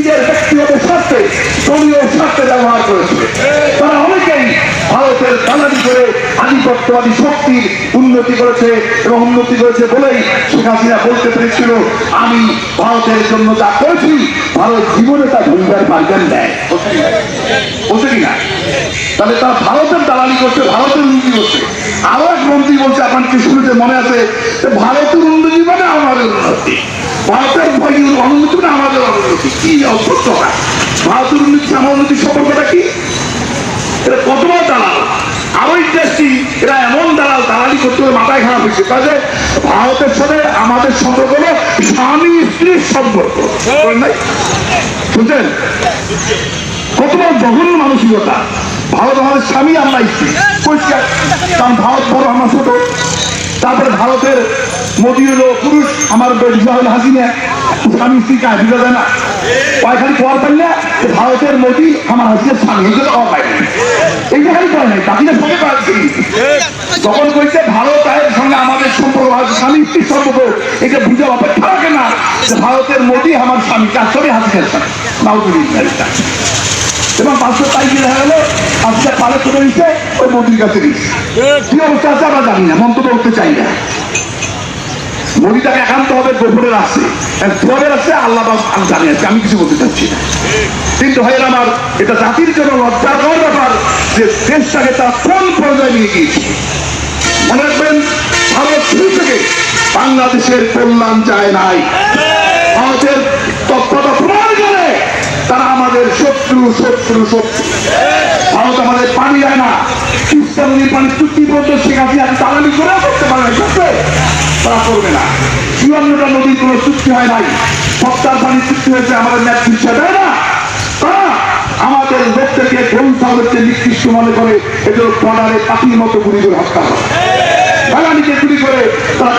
নিজের ব্যক্তিগত স্বার্থে দলীয় স্বার্থে ব্যবহার করেছে। তারা অনেকেই ভারতের দালালি করে আধিপত্যবাদী শক্তির উন্নতি করেছে এবং উন্নতি করেছে বলেই শেখ হাসিনা বলতে পেরেছিল, আমি ভারতের জন্য যা করেছি, ভারত জীবনে তা ভূমিকার পারবেন দেয় বলছে কিনা তাহলে তারা ভারতের দালালি করছে, ভারতের উন্নতি করছে। আরও এক মন্ত্রী বলছে, আপনার কি শুনেছে মনে আছে? ভারতের উন্নতি মানে আমাদের উন্নতি। ভারতের অনুন্নতি মানে আমাদের অনুন্নতি কি অসত্য ভারতের উন্নতি আমার উন্নতির সম্পর্কটা কি? এটা কত বড় দালাল? আরও ইন্ডাস্ট্রি এরা এমন দালাল, দালালি করতে হবে মাথায় খারাপ হয়েছে কাজে ভারতের সাথে আমাদের সম্পর্ক হলো স্বামী স্ত্রীর সম্পর্ক। নাই? শুনছেন কত বড় জঘন্য মানসিকতা। ভারত আমাদের স্বামী, আমরা স্ত্রী। পরিষ্কার। কারণ ভারত বড় আমার ছোট। তারপরে ভারতের মোদী হলো পুরুষ, আমার হলো হাসিনা। ভারতের মোদী আমার হাসিনার স্বামী এই জন্য খাওয়া পায় না। এইটা খালি করে কইছে, ভারত এর সঙ্গে আমাদের সম্পর্ক আছে, স্বামী স্ত্রীর সম্পর্ক, এটা বুঝে অপেক্ষা রাখে না। যে ভারতের মোদী আমার স্বামী কাজ হাসিনার স্বামী এবং পাঁচশো তারিখে দেখা গেল, আজকে পালে চলে এসে ওই মোদির কাছে গেছে কি অবস্থা আছে আমরা জানি না, মন্তব্য করতে চাই না। মোদিটাকে একান্ত হবে গোপনে রাখছে। ধরে রাখছে আল্লাহ আমি জানি আছি আমি কিছু বলতে চাচ্ছি না। কিন্তু ভাইয়ের আমার, এটা জাতির জন্য লজ্জার কর ব্যাপার যে দেশটাকে তার কোন পর্যায়ে নিয়ে গিয়েছে। মনে রাখবেন, ভারত শুরু থেকে বাংলাদেশের কল্যাণ চায় নাই। ভারতের তৎপরতা প্রমাণ করে তারা আমাদের শত্রু শত্রু শত্রু। ভারত আমাদের পানি দেয় না। তিস্তা নদীর পানি চুক্তি পর্যন্ত শেখ হাসিনা দালালি করে করতে পারে? তারা করবে না। চুয়ান্নটা নদীর কোনো চুক্তি হয় নাই। সপ্তাহ পানি চুক্তি হয়েছে আমাদের ন্যায় চিকিৎসা দেয় না? তারা আমাদের কোন সাহেবকে নিকৃষ্ট মনে করে, এদের পড়ারে পাখির মতো গুলি করে হত্যা করে। নিজে গুলি করে তারা